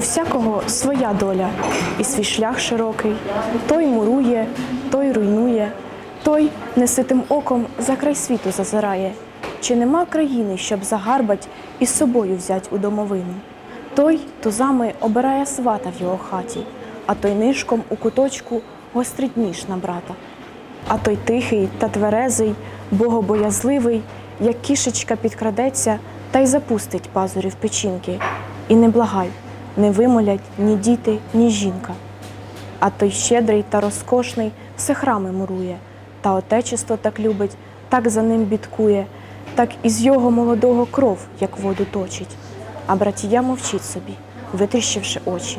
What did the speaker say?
всякого своя доля і свій шлях широкий. Той мурує, той руйнує, той неситим оком за край світу зазирає. Чи нема країни, щоб загарбать і з собою взять у домовину? Той тузами обирає свата в його хаті, а той нишком у куточку гострить ніж на брата. А той тихий та тверезий, богобоязливий, як кішечка підкрадеться та й запустить пазурі в печінки. І не благай, не вимолять ні діти, ні жінка. А той щедрий та розкошний все храми мурує, та отечество так любить, так за ним бідкує, так із його молодого кров, як воду точить. А братія мовчить собі, витріщивши очі.